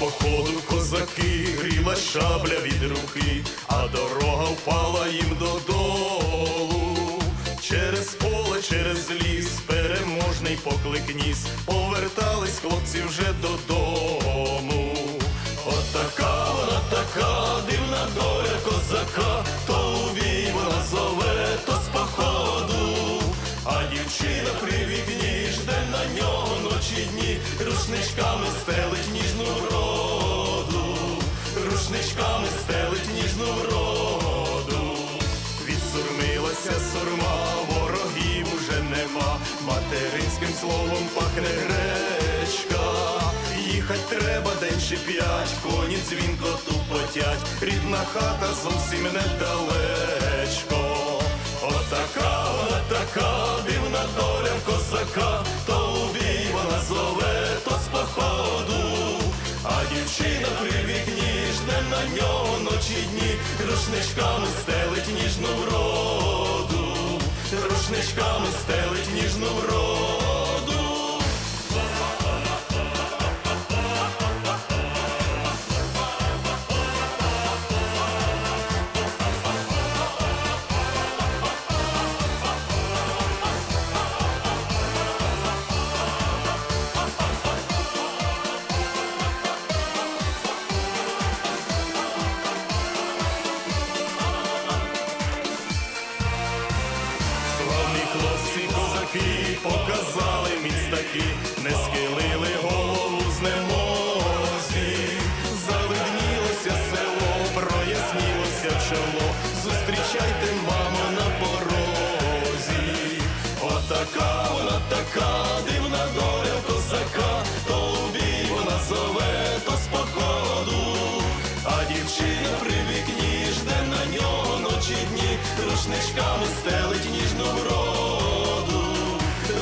походу козаки, гріла шабля від руки, а дорога впала їм додолу. Через поле, через ліс, переможний поклик ніс, повертались хлопці вже додому. Отака вона така, дивна доля козака, то у бій вона зове, то з походу, а дівчина при вікні жде на нього ночі дні, рушничками стелить ніжну вроду, рушничками стелить ніжну вроду. Відсурмилася сурма, ворогів уже нема, материнським словом пахне гречка. Їхать треба день чи п'ять, коні дзвінко тупотять, рідна хата зовсім недалечко. Отака вона така, дивна доля козака, то у бій вона зове, то з походу. А дівчина при вікні жде на нього ночі дні, рушничками стелить ніжну вроду, рушничками стелить ніжну вроду. Не схилили голову з немозі. Завиднілося село, прояснілося чоло. Зустрічайте, мамо, на порозі. Отака вона така, дивна доля козака, то у бій вона зове, то з походу. А дівчина при вікні жде на нього ночі дні, рушничками стелить ніжну вроду,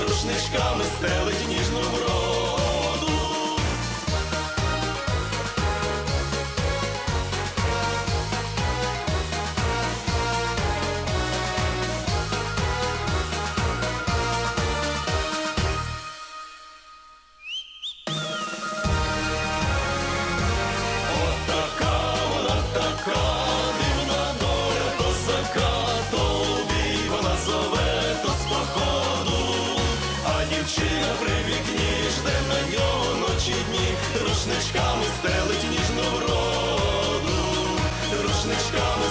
рушничками стелить рушничками стелить ніжну вроду, рушничками